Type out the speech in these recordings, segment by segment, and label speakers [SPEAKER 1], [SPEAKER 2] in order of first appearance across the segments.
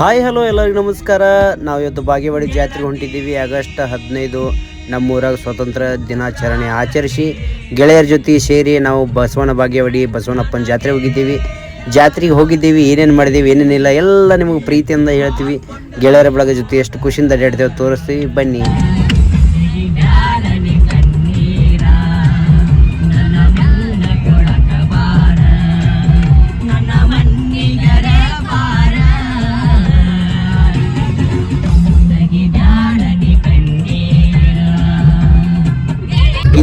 [SPEAKER 1] Hi hello ಎಲ್ಲರಿಗೂ ನಮಸ್ಕಾರ. ನಾವು ಇವತ್ತು ಬಾಗೇವಾಡಿ ಜಾತ್ರೆಗೆ ಹೊಂಟಿದ್ದೀವಿ. ಆಗಸ್ಟ್ ಹದಿನೈದು ನಮ್ಮೂರಾಗ ಸ್ವಾತಂತ್ರ್ಯ ದಿನಾಚರಣೆ ಆಚರಿಸಿ ಗೆಳೆಯರ ಜೊತೆ ಸೇರಿ ನಾವು ಬಸವನ ಬಾಗೇವಾಡಿ ಬಸವನಪ್ಪನ ಜಾತ್ರೆ ಹೋಗಿದ್ದೀವಿ. ಜಾತ್ರೆಗೆ ಹೋಗಿದ್ದೀವಿ. ಏನೇನು ಮಾಡಿದ್ದೀವಿ ಏನೇನಿಲ್ಲ ಎಲ್ಲ ನಿಮಗೆ ಪ್ರೀತಿಯಿಂದ ಹೇಳ್ತೀವಿ. ಗೆಳೆಯರ ಬಳಗ ಜೊತೆ ಎಷ್ಟು ಖುಷಿಯಿಂದ ಅಡ್ಡಾಡ್ತೇವೆ ತೋರಿಸ್ತೀವಿ. ಬನ್ನಿ.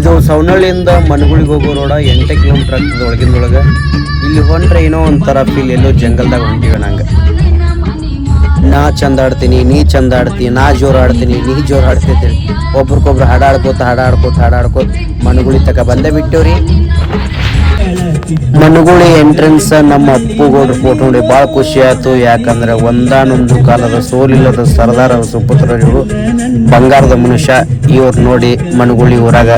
[SPEAKER 1] ಇದು ಸವನಹಳ್ಳಿಯಿಂದ ಮನಗುಳಿಗೆ ಹೋಗೋ ರೋಡ ಎಂಟು ಕಿಲೋಮೀಟರ್ ಆಗ್ತದೆ ಒಳಗಿಂದೊಳಗೆ. ಇಲ್ಲಿ ಹೊಂಟ್ರೆ ಏನೋ ಒಂಥರ ಫೀಲ್ ಎಲ್ಲೋ ಜಂಗಲ್ದಾಗ ಹೊಂಟಿವೆ ನಂಗೆ. ನಾ ಚಂದ ಆಡ್ತೀನಿ ನೀ ಚಂದ ಆಡ್ತೀನಿ ನಾ ಜೋರು ಆಡ್ತೀನಿ, ನೀ ಜೋರು ಆಡ್ತೈತಿ ಒಬ್ರಿಗೊಬ್ರು ಹಾಡಾಡ್ಕೋತ ಹಾಡಾಡ್ಕೋತ ಹಾಡಾಡ್ಕೋತ ಮನಗುಳಿ ತಕ ಬಂದೇ ಬಿಟ್ಟೇವ್ರಿ. ಮನಗುಳಿ ಎಂಟ್ರೆನ್ಸ್ ನಮ್ಮ ಅಪ್ಪುಗೌಡ್ರ ಫೋಟೋ ನೋಡಿ ಭಾಳ ಖುಷಿ ಆಯ್ತು. ಯಾಕಂದ್ರೆ ಒಂದಾನೊಂದು ಕಾಲದ ಸೋಲಿಲ್ಲದ ಸರ್ದಾರ ಸುಪುತ್ರರು ಬಂಗಾರದ ಮನುಷ್ಯ. ಇವ್ರು ನೋಡಿ ಮನಗುಳಿ ಊರಾಗ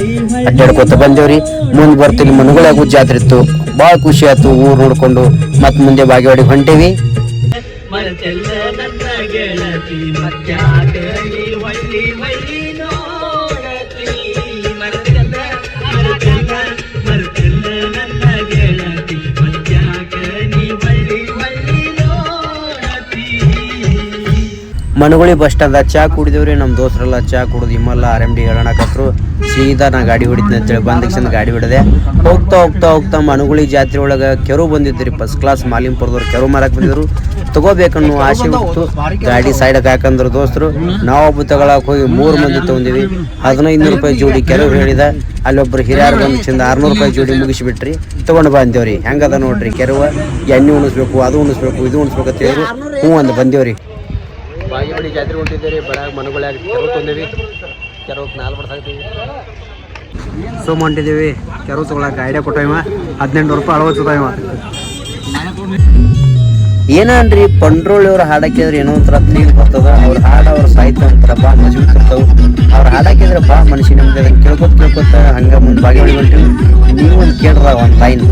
[SPEAKER 1] ಅಡ್ಡಾಡ್ಕೋತ ಬಂದೇವ್ರಿ. ಮುಂದೆ ಬರ್ತೀವಿ ಮನುಗಳಾಗು ಜಾತ್ರೆ ಇತ್ತು ಭಾಳ ಖುಷಿ ಆಯ್ತು ಊರು ನೋಡ್ಕೊಂಡು. ಮತ್ತೆ ಮುಂದೆ ಬಾಗಿವಾಡಿ ಹೊಂಟೇವಿ. ಮನಗುಳಿ ಬಸ್ ಸ್ಟ್ಯಾಂಡ್ ಚಾ ಕುಡಿದೇವ್ರಿ ನಮ್ಮ ದೋಸ್ತರೆಲ್ಲ ಚಾ ಕುಡಿದು ಇಮ್ಮಲ್ಲ ಆರ್ ಎಂ ಡಿ ಹೇಳಣಕತ್ರು ಸೀದಾ ನಾ ಗಾಡಿ ಹೊಡಿತೀನಿ ಅಂತೇಳಿ ಬಂದ ಗಾಡಿ ಹೊಡೆದೆ. ಹೋಗ್ತಾ ಹೋಗ್ತಾ ಹೋಗ್ತಾ ಮನಗುಳಿ ಜಾತ್ರೆ ಒಳಗೆ ಕೆರು ಬಂದಿದ್ರಿ ಫಸ್ಟ್ ಕ್ಲಾಸ್ ಮಾಲಿಂಪುರದವ್ರು ಕೆರು ಮಾರಕ್ ಬಂದಿದ್ರು. ತಗೋಬೇಕನ್ನೋ ಆಸೆ ಇತ್ತು ಗಾಡಿ ಸೈಡಕ್ಕೆ ಹಾಕಂದ್ರು ದೋಸ್ತರು ನಾವೊಬ್ಬ ತಗೊಳಕ್ ಹೋಗಿ ಮೂರು ಮಂದಿ ತಗೊಂಡಿವಿ. ಹದಿನೈದು ರೂಪಾಯಿ ಜೋಡಿ ಕೆರು ಹೇಳಿದ. ಅಲ್ಲೊಬ್ರು ಹಿರಿಯರು ಬಂದು ಚಿಂದ ಆರ್ನೂರು ರೂಪಾಯಿ ಜೋಡಿ ಮುಗಿಸಿಬಿಟ್ರಿ. ತಗೊಂಡು ಬಂದೇವ್ರಿ. ಹೆಂಗದ ನೋಡ್ರಿ ಕೆರವ? ಎಣ್ಣೆ ಉಣಿಸ್ಬೇಕು, ಅದು ಉಣಿಸ್ಬೇಕು, ಇದು ಉಣಿಸ್ಬೇಕು ಅಂತ ಹ್ಞೂ ಅಂದ್ ಬಂದೇವ್ರಿ. ಬಾಗೇವಾಡಿ ಜಾತ್ರೆ ಹೊಂಟಿದ್ದೀರಿ ಬೆಳಗ್ಗೆ ಮನೆಗಳಾಗ ಕೆರವು ತಂದೇವಿ ಕೆರವಕ್ಕೆ ನಾಲ್ ಬರ್ಸಾಕ್ತೀವಿ ಸೋಮ್ ಹೊಂಟಿದ್ದೀವಿ ಕೆರವು ತೊಗೊಳಕ್ಕೆ ಐಡಿಯಾ ಕೊಟ್ಟ ಇವ ಹದಿನೆಂಟು ರೂಪಾಯಿ ಅರವತ್ತು ಇವ. ಏನನ್ರಿ ಪಂಡ್ರೋಳಿ ಅವ್ರ ಹಾಡಕ್ಕಿದ್ರೆ ಏನೋ ಒಂಥರ ಫೀಲ್ ಬರ್ತದ ಅವ್ರು ಹಾಡು ಅವ್ರ ಸಾಹಿತ್ಯ ಒಂಥರ ಬಾ ಮಜಬೂತ್ ಇರ್ತಾವ. ಅವ್ರ ಹಾಡಾಕಿದ್ರೆ ಬಾ ಮನುಷ್ಯ ನಿಮ್ಗೆ ಅದನ್ನ ಕೇಳ್ಕೊತ ಕೇಳ್ಕೊತ ಹಂಗ ಮುಂದೆ ಬಾಗಿ ಹೊಂಟಿವಿ ನೀವು ಒಂದು ಕೇಳ್ರ ಒಂದು ಲೈನ್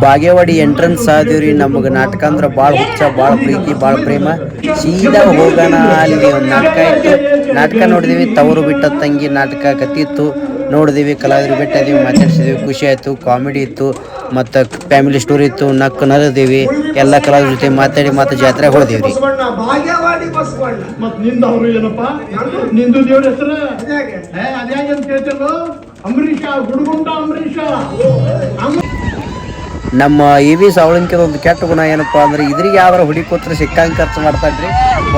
[SPEAKER 1] ಬಾಗೇವಾಡಿ ಎಂಟ್ರೆನ್ಸ್ ಆದಿವ್ರಿ. ನಮಗೆ ನಾಟಕ ಅಂದ್ರೆ ಭಾಳ ಹುಚ್ಚ ಭಾಳ ಪ್ರೀತಿ ಭಾಳ ಪ್ರೇಮ. ಸೀದಾ ಹೋಗೋಣ ಅಲ್ಲಿ ಒಂದು ನಾಟಕ ಇತ್ತು. ನಾಟಕ ನೋಡಿದೀವಿ ತವರು ಬಿಟ್ಟ ತಂಗಿ ನಾಟಕ ಕತ್ತಿತ್ತು. ನೋಡಿದೀವಿ ಕಲಾವಿದರು ಬಿಟ್ಟಿದ್ದೀವಿ ಮಾತಾಡ್ಸಿದ್ವಿ ಖುಷಿ ಆಯಿತು ಕಾಮಿಡಿ ಇತ್ತು. ಮತ್ತು ಫ್ಯಾಮಿಲಿ ಸ್ಟೋರಿ ಇತ್ತು ನಕ್ಕು ನರದೀವಿ. ಎಲ್ಲ ಕಲಾವಿದ್ರ ಜೊತೆ ಮಾತಾಡಿ ಮತ್ತು ಜಾತ್ರೆ ಹೋದಿವಿ ರೀ
[SPEAKER 2] ಬಸವಣ್ಣ. ಭಾಗ್ಯವಾಡಿ ಬಸವಣ್ಣ
[SPEAKER 3] ಮತ್ನಿಂದ ಏನಪ್ಪ ನಿಂದು ದೇವ್ರ ಹೆಸರು? ಏ ಅದ್ಯಾಕೆ ಅಂತ ಕೇಳ್ತಿಲ್ಲ ಅಂಬರೀಷ ಗುಡುಗುಂಡ ಅಂಬರೀಷ. ಅಂಬ-
[SPEAKER 1] ನಮ್ಮ ಇ ವಿ ಸಾವಳಂಕಿದ ಒಂದು ಕೆಟ್ಟ ಗುಣ ಏನಪ್ಪ ಅಂದ್ರೆ ಇದ್ರಿಗೆ ಯಾವ್ದಾರ ಹುಡಿ ಕೂತ್ರೆ ಸಿಕ್ಕಂಗೆ ಖರ್ಚು ಮಾಡ್ತಾನ್ರಿ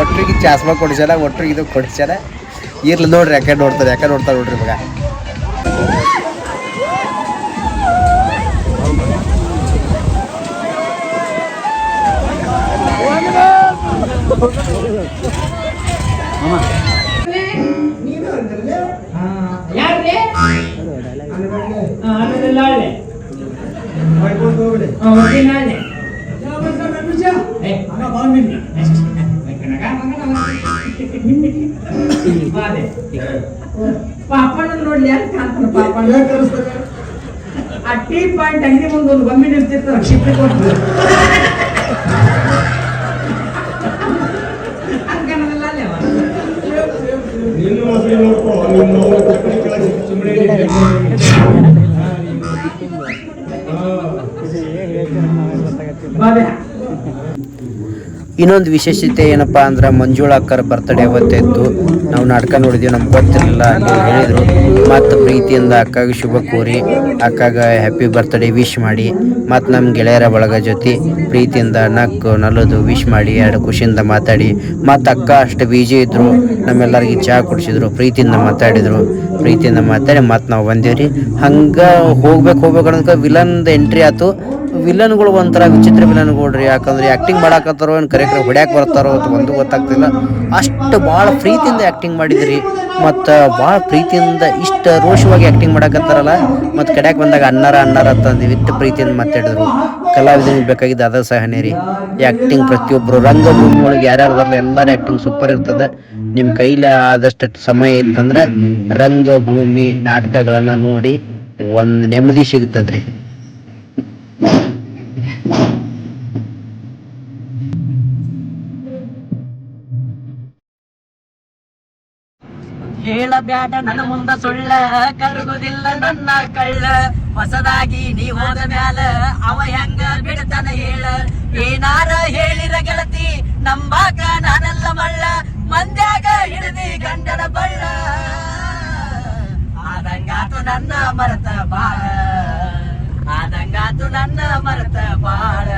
[SPEAKER 1] ಒಟ್ಟಿಗೆ ಚಾಸ್ಮ ಕೊಡಿಸ್ಯಾರ, ಒಟ್ರಿಗೆ ಇದು ಕೊಡಿಸ್ಯಾರ. ಇರ್ಲಿ ನೋಡ್ರಿ ಯಾಕೆ ನೋಡ್ತಾರೆ ಯಾಕೆ ನೋಡ್ತಾರೆ ನೋಡ್ರಿ
[SPEAKER 4] ಯಾರ್ರಿ
[SPEAKER 2] ಮಾಡ್ಕೊಂಡು ಹೋಗ್ಬಿಡಿ
[SPEAKER 4] ಒಬ್ಬಿ ನಾಳೆ ಪಾಪಣ್ಣ ನೋಡ್ಲಿ ಯಾರು ಕಾಣ್ತಾನ ಪಾಪಣ್ಣ
[SPEAKER 2] ಯಾಕೆ ಕರೆಸ್ತಾರೆ
[SPEAKER 4] ಆ ಟೀ ಪಾಯಿಂಟ್ ಅಂಗಡಿ ಮುಂದೆ ಒಂದು ಗಮ್ಮಿ ನಿಲ್ತಿರ್ತಾರ ಶಿಪ್ಪಿ ಕೊಟ್ಟು
[SPEAKER 1] ಇನ್ನೊಂದು ವಿಶೇಷತೆ ಏನಪ್ಪ ಅಂದ್ರೆ ಮಂಜುಳಾ ಅಕ್ಕರ್ ಬರ್ತಡೇ ಅವತ್ತಿತ್ತು ನಾವು ನಾಟಕ ನೋಡಿದ್ವಿ, ನಮ್ಗೆ ಗೊತ್ತಿರಲಿಲ್ಲ ಅಂತ ಹೇಳಿದರು. ಮತ್ತು ಪ್ರೀತಿಯಿಂದ ಅಕ್ಕಗೆ ಶುಭ ಕೋರಿ, ಅಕ್ಕಾಗ ಹ್ಯಾಪಿ ಬರ್ತ್ಡೇ ವಿಶ್ ಮಾಡಿ, ಮತ್ತು ನಮ್ಮ ಗೆಳೆಯರ ಬಳಗ ಜೊತೆ ಪ್ರೀತಿಯಿಂದ ನಕ್ಕು ನಲದು ವಿಶ್ ಮಾಡಿ, ಎರಡು ಖುಷಿಯಿಂದ ಮಾತಾಡಿ, ಮತ್ತು ಅಕ್ಕ ಅಷ್ಟು ಬೀಜಿ ಇದ್ದರು ನಮ್ಮೆಲ್ಲರಿಗೆ ಚಹಾ ಕುಡಿಸಿದ್ರು, ಪ್ರೀತಿಯಿಂದ ಮಾತಾಡಿದರು. ಪ್ರೀತಿಯಿಂದ ಮಾತಾಡಿ, ಮತ್ತು ನಾವು ಬಂದೇವ್ರಿ. ಹಂಗೆ ಹೋಗ್ಬೇಕು ಹೋಗ್ಬೇಕು ಅನ್ನೋದಕ್ಕೆ ವಿಲನ್ದು ಎಂಟ್ರಿ ಆಯ್ತು ವಿಲನ್ಗಳು ಒಂಥರ ವಿಚಿತ್ರ ವಿಲನ್ಗಳು ರೀ ಯಾಕಂದ್ರೆ ಆ್ಯಕ್ಟಿಂಗ್ ಮಾಡಾಕತ್ತಾರೋ ಏನು ಕರೆಕ್ಟ್ ಹೊಡ್ಯಾಕ್ ಬರ್ತಾರೋ ಅಂತ ಒಂದು ಗೊತ್ತಾಗ್ತಿಲ್ಲ. ಅಷ್ಟು ಭಾಳ ಪ್ರೀತಿಯಿಂದ ಆ್ಯಕ್ಟಿಂಗ್ ಮಾಡಿದ್ರಿ. ಮತ್ತು ಭಾಳ ಪ್ರೀತಿಯಿಂದ ಇಷ್ಟ ರೋಷವಾಗಿ ಆ್ಯಕ್ಟಿಂಗ್ ಮಾಡಾಕತ್ತಾರಲ್ಲ. ಮತ್ತು ಕಡ್ಯಾಕ್ ಬಂದಾಗ ಅನ್ನಾರ ಅಣ್ಣಾರ ಅಂತಂದು ಇಟ್ಟು ಪ್ರೀತಿಯಿಂದ ಮಾತಾಡಿದ್ರು. ಕಲಾವಿದನಿಗೆ ಬೇಕಾಗಿದ್ದು ಅದ ಸಹನೆ ರೀ. ಆ್ಯಕ್ಟಿಂಗ್ ಪ್ರತಿಯೊಬ್ಬರು ರಂಗಭೂಮಿ ಒಳಗೆ ಯಾರ್ಯಾರು ಬರಲ್ಲ ಎಲ್ಲರ ಆ್ಯಕ್ಟಿಂಗ್ ಸೂಪರ್ ಇರ್ತದೆ. ನಿಮ್ಮ ಕೈಲಿ ಆದಷ್ಟು ಸಮಯ ಇತ್ತಂದ್ರೆ ರಂಗಭೂಮಿ ನಾಟಕಗಳನ್ನು ನೋಡಿ ಒಂದು ನೆಮ್ಮದಿ ಸಿಗ್ತದ್ರಿ.
[SPEAKER 5] ಹೇಳಬ್ಯಾಡ ನನ್ನ ಮುಂದ ಸುಳ್ಳ ಕರಗುದಿಲ್ಲ ನನ್ನ ಕಳ್ಳ. ಹೊಸದಾಗಿ ನೀ ಹೋದ ಮ್ಯಾಲ ಅವ ಹೆಂಗ ಬಿಡ್ತಾನ ಹೇಳ. ಏನಾರ ಹೇಳಿರ ಗೆಳತಿ, ನಂಬಾಕ ನಾನಲ್ಲ ಮಳ್ಳ. ಮಂದ್ಯಾಗ ಹಿಡಿದಿ ಗಂಡನ ಬಳ್ಳ. ಆದಂಗಾತು ನನ್ನ ಮರತ ಬಾಳ. ಆದಂಗಾತು ನನ್ನ ಮರತ ಬಾಳ.